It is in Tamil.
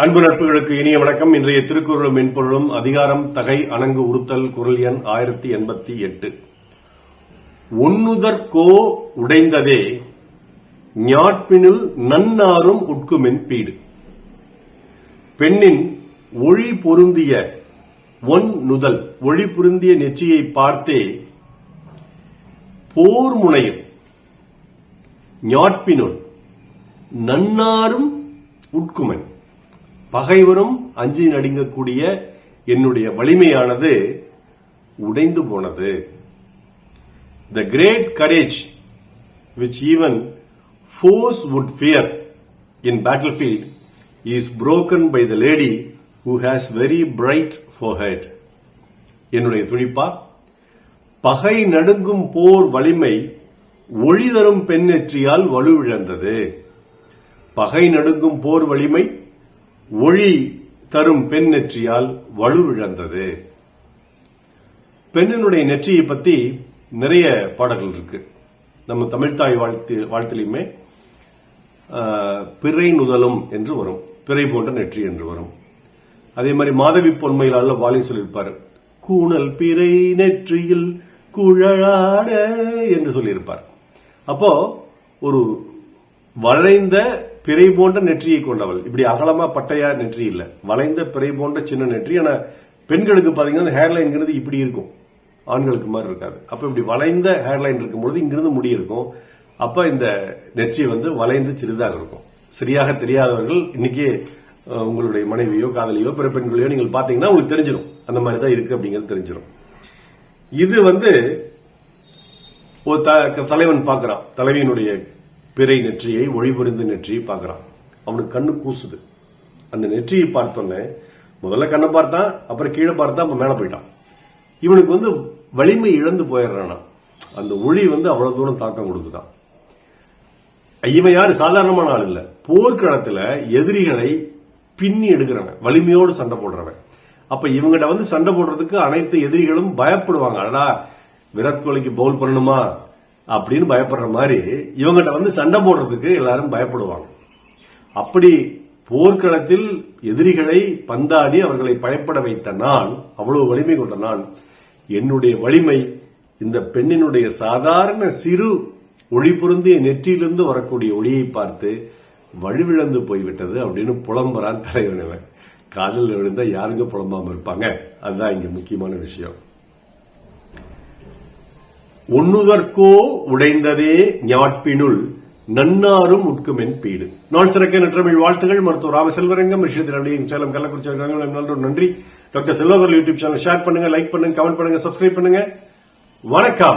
அன்பு நட்புகளுக்கு இனிய வணக்கம். இன்றைய திருக்குறளும் மென்பொருளும் அதிகாரம் தகை அணங்கு உறுத்தல் குரல் எண் ஆயிரத்தி எண்பத்தி எட்டு. ஒன்னுதற்கோ உடைந்ததே ஞாட்பினுள் நன்னாரும் உட்குமென் பீடு. பெண்ணின் ஒளி பொருந்திய ஒன் நுதல் ஒளி பொருந்திய நெற்றியை பார்த்தே போர் முனையும் ஞாட்பினுள் நன்னாரும் உட்குமன். பகைவரும் அஞ்சி நடுங்கக்கூடிய என்னுடைய வலிமையானது உடைந்து போனது. The great courage which even force would fear in battle field is broken by the lady who has very bright forehead. என்னுடைய துணிப்பா? பகை நடுங்கும் போர் வலிமை ஒளி தரும் பெண்ணெற்றியால் வலுவிழந்தது. பகை நடுங்கும் போர் வலிமை ஒளி தரும் பெண் நெற்றியால் வலுவிழந்தது. பெண்ணினுடைய நெற்றியை பத்தி நிறைய பாடல்கள் இருக்கு. நம்ம தமிழ்தாய் வாழ்த்து வாழ்த்திலையுமே பிறை நுதலும் என்று வரும். பிறை போன்ற நெற்றி என்று வரும். அதே மாதிரி மாதவி பொன்மையிலால வாலி சொல்லியிருப்பாரு. கூணல் பிறை நெற்றியில் குழலாட என்று சொல்லியிருப்பார். அப்போ ஒரு வளைந்த பிறை போன்ற நெற்றியை கொண்டவள். இப்படி அகலமா பட்டையா நெற்றி இல்ல. வளைந்த பிறை போன்ற சின்ன நெற்றி. ஆனா பெண்களுக்கு பாத்தீங்கன்னா ஹேர்லைன்ங்கிறது இப்படி இருக்கும். ஆண்களுக்கு மாதிரி இருக்காது. அப்ப இப்படி வளைந்த ஹேர்லைன் இருக்கும்பொழுது இங்கிருந்து முடி இருக்கும். அப்ப இந்த நெற்றி வந்து வளைந்து சிறிதாக இருக்கும். சரியாக தெரியாதவர்கள் இன்னைக்கு உங்களுடைய மனைவியோ காதலியோ பிற பெண்களையோ நீங்கள் பாத்தீங்கன்னா உங்களுக்கு தெரிஞ்சிடும் அந்த மாதிரி தான் இருக்கு அப்படிங்கிறது தெரிஞ்சிடும் இது வந்து ஒரு த- தலைவன் பார்க்குறான் தலைவியினுடைய பிறை நெற்றியை ஒளிபுரிந்த நெற்றியை பார்க்கறான். அவனுக்கு கண்ணு கூசுது. அந்த நெற்றியை பார்த்தோன்னே முதல்ல கண்ணை பார்த்தான் அப்புறம் கீழே பார்த்தான் அப்போ மேல போயிட்டான். இவனுக்கு வந்து வலிமை இழந்து போயிடுறானா. அந்த ஒளி வந்து அவ்வளவு தூரம் தாக்கம் கொடுக்குதான். இவன் யாரும் சாதாரணமான ஆள் இல்லை. போர்க்களத்துல எதிரிகளை பின்னி எடுக்கிறவன் வலிமையோடு சண்டை போடுறவன். அப்ப இவங்கிட்ட வந்து சண்டை போடுறதுக்கு அனைத்து எதிரிகளும் பயப்படுவாங்க. அடடா விராட் கோலிக்கு பவுல் பண்ணணுமா? அப்படின்னு பயப்படுற மாதிரி இவங்கிட்ட வந்து சண்டை போடுறதுக்கு எல்லாரும் பயப்படுவாங்க. அப்படி போர்க்களத்தில் எதிரிகளை பந்தாடி அவர்களை பயப்பட வைத்த நான் அவ்வளவு வலிமை கொண்ட நான் என்னுடைய வலிமை இந்த பெண்ணினுடைய சாதாரண சிறு ஒளி பொருந்திய நெற்றியிலிருந்து வரக்கூடிய ஒளியை பார்த்து வலுவிழந்து போய்விட்டது அப்படின்னு புலம்புறான் தலைவர் காதல் விழுந்தா யாருங்க புலம்பாம இருப்பாங்க? அதுதான் இங்க முக்கியமான விஷயம். உண்ணுதற்கோ உடைந்ததே ஞாட்பினுள் நன்னாரும் உட்குமென் பீடு. நாள் சிறக்க நற்றமிழ் வாழ்த்துகள். மருத்துவர் ராமசெல்வரங்கம் விஷயத்தில் சேலம் கள்ளக்குறிச்சி நன்றி. Doctor Selvakar YouTube channel share பண்ணுங்க லைக் பண்ணுங்க கமெண்ட் பண்ணுங்க சப்ஸ்கிரைப் பண்ணுங்க. வணக்கம்.